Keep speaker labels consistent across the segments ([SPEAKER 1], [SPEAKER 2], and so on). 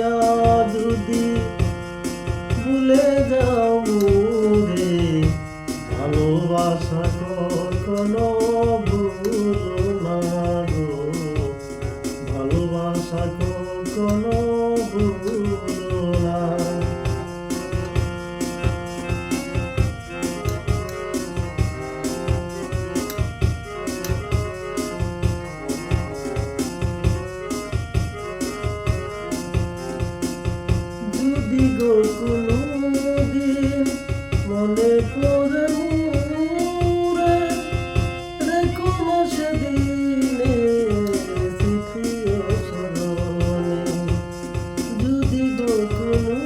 [SPEAKER 1] দিয়া যদি ভুলে যাও রে ভালোবাসা কখনো ভুলো না গো। ভালোবাসা কখনো ভুলো গো কোনো দিন মনে পড়ে মোরে রেখো না সেদিনে স্মৃতি ও যদি গো কোনো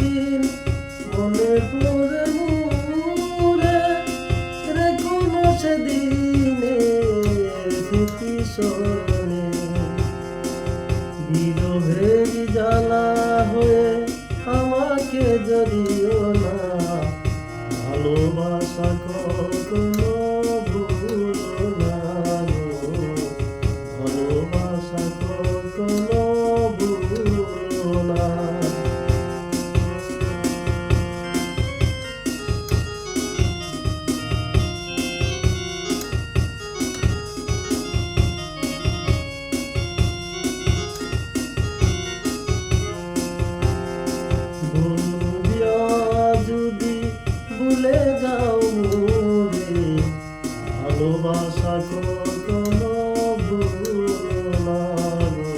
[SPEAKER 1] দিন মনে পড়ে মোরে রেখো না সেদিনে স্মৃতি স্মরণে। বিরহের জ্বালা হয়ে ಸರಿಯೋಣ ভালোবাসা কখনো ভুলো না গো।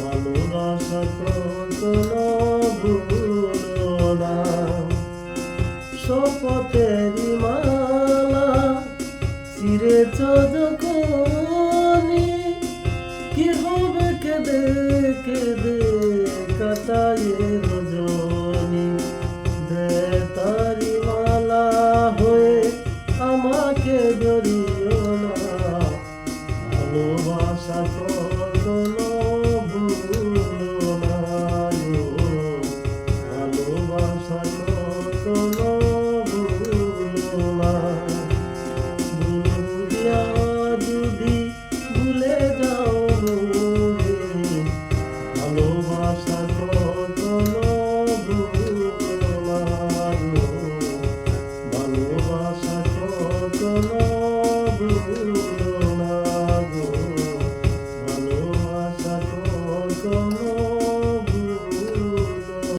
[SPEAKER 1] ভালোবাসা কখনো ভুলো না। শপথেরি মালা চিরেছ যখনই কি হবে কেঁদে কাটায়ে